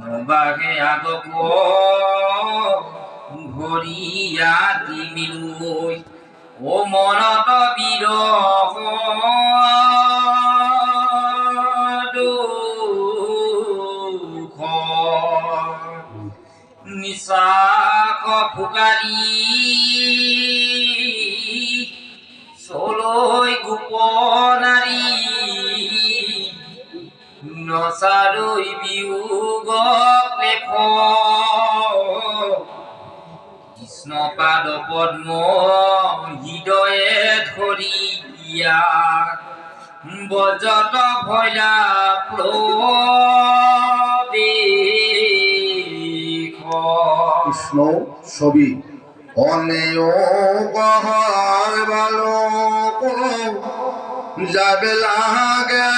নবাগে আগক ভৰিয়া তিমিলৈ ও মনত বিৰহ দুখ। নিশাক ফুকাৰি চলৈ গোপনাৰী নচাৰৈ বিয়োগ পদ্ম হৃদয়ে ধৰি দিয়া, বজত ভৈলা প্ৰবেশ কৃষ্ণ ছবি। অনেয় পাহার বালক যাবে লাগে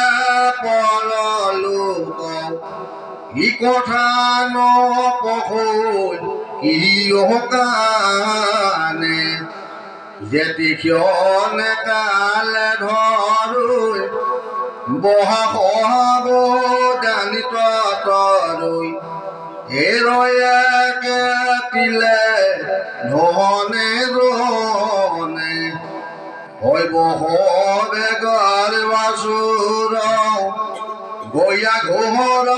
পরলোক কি কথা নপহল কি কানে যেতি ক্ষণে কালে ধরুই, বহা সহাব জানিত তরুই এরয়াকে তিলে ধনে ধনে হইব হবে গর বাসুর গয়া ঘোর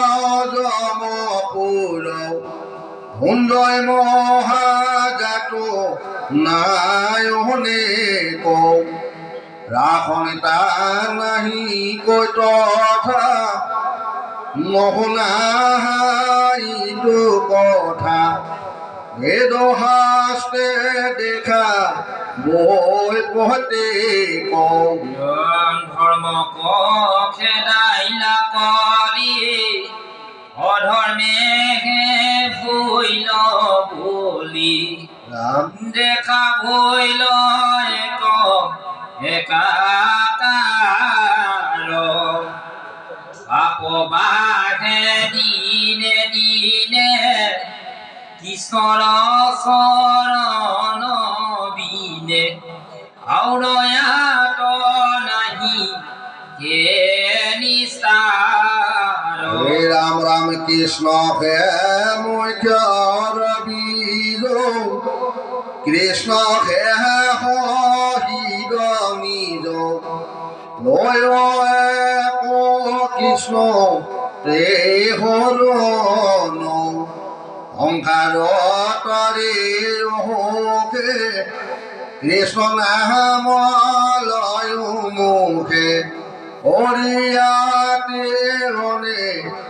হুন্দয় মহাজাত, নায়নে কৌ রাখন তা নাহি কৈ তথা নশুনাইটো কথা। বেদ শাস্ত্ৰে দেখা বৈ পহতে কওঁ। ধৰ্ম খেদাইলা কৰি অধৰ্মে ভৈল বুলি দেখা ভৈল এক একাকাৰ আপবাহে দিনে দিনে কৃষ্ণৰ শৰণ বিনে আউৰয়াত ৰাম কৃষ্ণ হে বীৰ কৃষ্ণ হে হৰিদ নিজ কৃষ্ণ তে হৰণ সংসাৰ তৰে হোকে কৃষ্ণ নাম লয় মুখে। হৰিয়াতে ৰণে ও যতন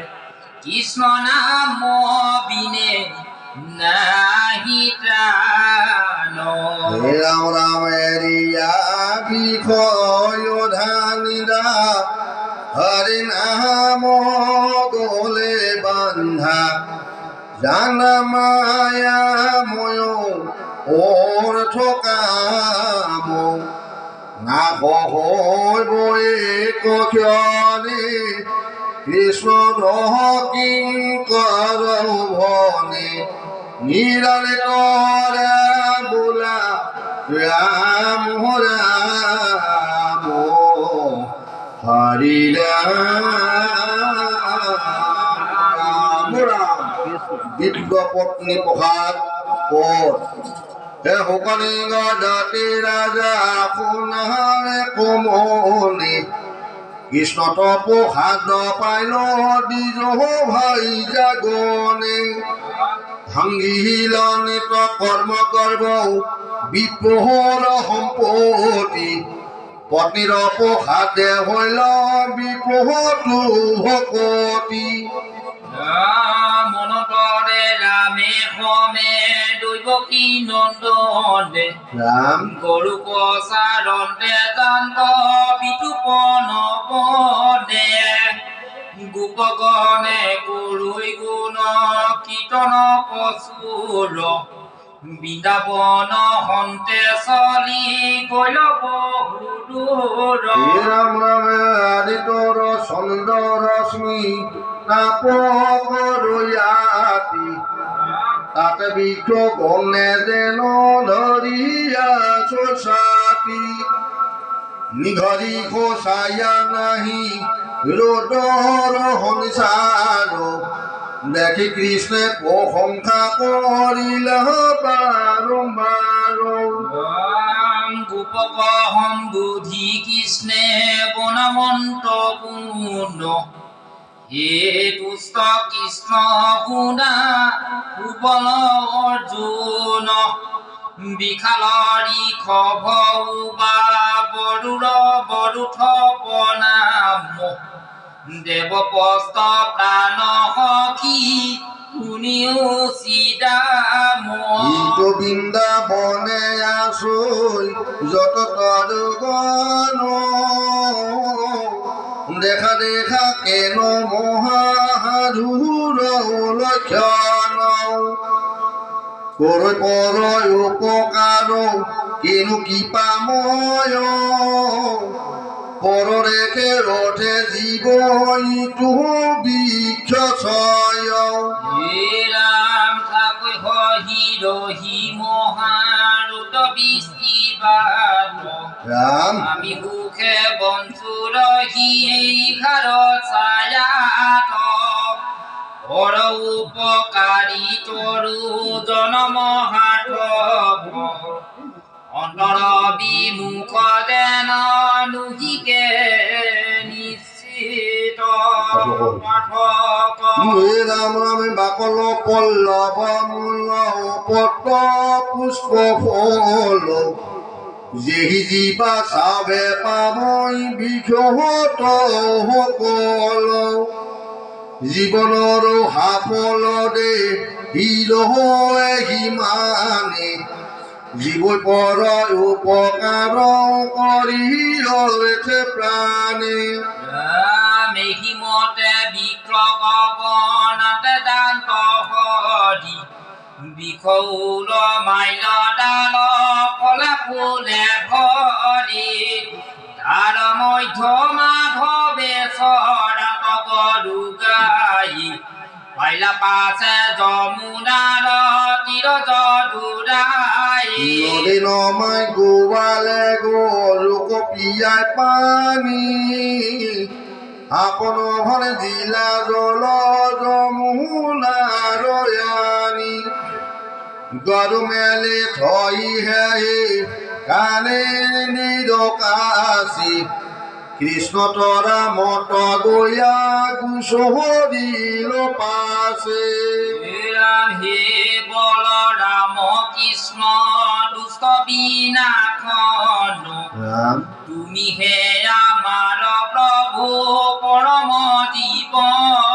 কৃষ্ণ নাম বিনে নাহি ত্ৰাণ হে ৰাম ৰাম এৰিয়া বিষয় ধানিৰা হৰি নাম গলে বান্ধা। জান মায়া ময় ওর থকাম না হৈ বৈ কক্ষণে কৃষ্ণ রহ কিঙ্কর ভনে নিরালে করে বোলা, রাম রাম, হরি রাম দিব্য পত্নী প্রসাদ পর হে হুকনি গদতি রাজা পুনঃ কোমলি কৃষ্ণ তপোসাদ পাইল দিজ ভাই জাগনে ভাঙ্গিল নেত কর্ম কর্ম বিপ্রহর সম্পত্তি পত্নীর প্রসাদে হইল বিপ্রহটো ভকতি মনতৰে ৰামে সমে দৈৱকী নন্দনে? রাম। গৰু কচাৰন্তে জান্ত বিতুপন বনে। গোপগণে গৰুই গুণ কীৰ্তন প্ৰচুৰ বৃন্দাবন হন্তে চলি গৈ বহুদূৰ হে ৰাম ৰামে আদিতৰ চন্দ্ৰ ৰশ্মি ৰয়াতি তাতে বিষ গণে যেন ধৰিয়া চচাতি নিঘৰি খোচায়া নাহি ৰদৰ সংসাৰ দেখি কৃষ্ণে প্ৰশংসা কৰিলা বাৰম্বাৰ গোপক সম্বুধি কৃষ্ণে বনমন্ত পূৰ্ণ হে তুষ্ট কৃষ্ণ গুণা সুবল অৰ্জুন বিশালৰি খভৌ বা বৰুৰ বৰুথ প্ৰণাম দেৱপস্ত প্ৰাণ সখী শুনিও চিদাম বৃন্দাবনে আসই, যত তরগণ। দেখা কেন মহারুর লক্ষণ পর উপকার, কেনু কি পাময় পর রেখে রথে জীব ইটু বৃক্ষ ছয় হে ৰাম ঠাকুৰ হহি ৰহি মহাৰুত বৃষ্টিবাদ রাম। আমি বঞ্চু ৰহি এই ঘাৰ ছায়াত। পৰ উপকাৰী তৰু জনম হাত অন্তৰ বিমুখ যেন নুহিকে নিশ্চিত। পাঠক। হে রাম রামে বাকল পল্লব মূল পট পুষ্প ফল। যেহি জীবা চাবে পাবই বিঘত সকল। জীৱনৰ সাফল দে হিৰ সিমানে জীৱই পৰ উপকাৰ কৰি লৈছে প্ৰাণে মেহিমতে বিক্ৰক বনাতে দান্ত বিষৌল মাইল ডাল ফলা ফুলে ভৰি তাৰ মধ্য মাধৱে চৰাত গৰু গাই। পাইলা পাছে যমুনাৰ তীৰ জদুৰাই নদী নমাই গোৱালে গৰু কপিয়াই পানী। আপন ঘৰে জিলা জল যমুনাৰয়ানী গৰু মেলি থৈ হে কানে নিৰকাশী কৃষ্ণ তৰা মত গয়া কুশহৰিল পাছে হে বল ৰাম কৃষ্ণ দুষ্ট বিনাশন। ৰাম তুমি হে আমাৰ প্ৰভু পৰম জীৱন ঐ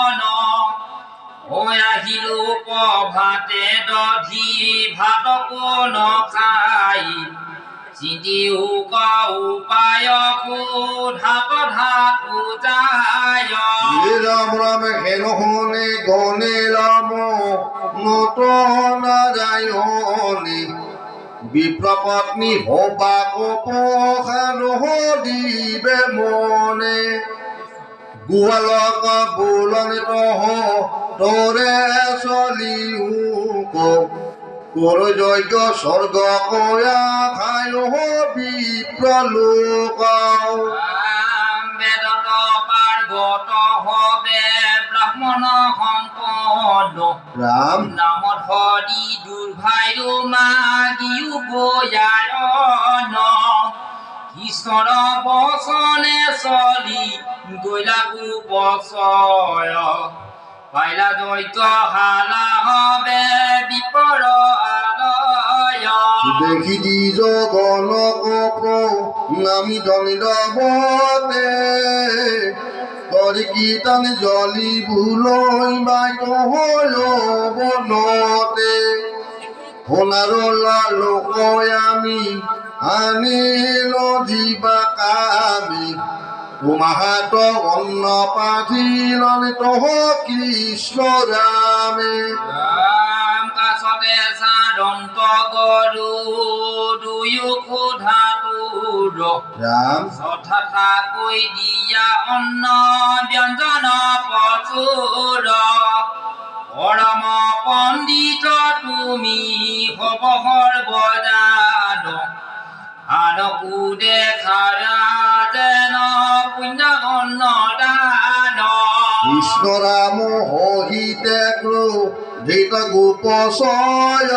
আহিলো প্ৰভাতে দধি ভাত কোন খাই। চিন্তিও উপায় সোধাত ধাতু যায়। ৰাম ৰাম হেন শুনে গণে ৰাম নত নাৰায়ণে বিপ্ৰ পত্নী হবাক পখান দিবে মনে। গোৱালক বোলন তহ তৰে চলিও কৰ যজ্ঞ স্বৰ্গ কয়া খায় বিপ্ৰ লোক বেদত পাৰ্গত হবে ব্ৰাহ্মণ সম্পন্ন। ৰাম। নামত হৰি দুৰ্ভাইৰো মাগিও বয়াৰণ। কৃষ্ণৰ বচনে চলি গৈলাগো বচয়। পাইলা দৈত্য হালা হবে আলয় দেখি দিজ গণক নামি দণ্ডবতে কৰি কীৰ্তন জলি ভুলৈ বাই বনতে সোণাৰ লোক আমি আনিল জীৱা কামি তোমাহাত অন্ন পাঠি ললিত কৃষ্ণ রামে ৰাম কাছতে চাদন্ত গৰু দুয়ো ক্ষুধাতুৰ ৰাম যথাথা কৈ দিয়া অন্ন ব্যঞ্জন প্ৰচুৰ পৰম পণ্ডিত তুমি হব সৰ্বদান আনকো দেখাৰা কৃষ্ণ রাম হহিতে ক্ৰোধিত গোপচয়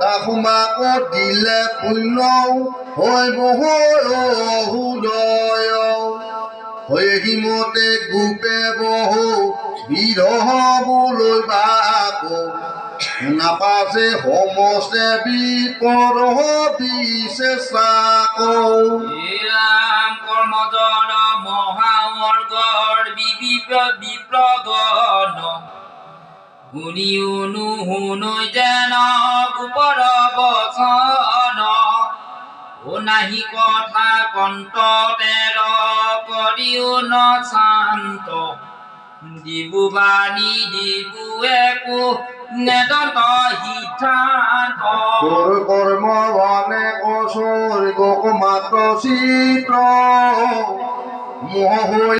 তাহুমাক দিলে পুণ্য হৈ বহুদয় হৈ হিমতে গোপে বহু বিৰহ বোলৈ বাক নাপাছে সমস্তে বিপদ বিশেষাকৌ ৰাম কৰ্মজৰ বিবিপ বিপ্লগন শুনিও নুশুনৈ যেন গোপৰ বচন ও নাহি কথা কন্ত তেৰ কৰিও ন শান্ত দিবু বাণী দিবু একো নেদন্ত সিদ্ধান্ত। তোর কর্ম বনে কসুর গোক মাত্র চিত্র মোহ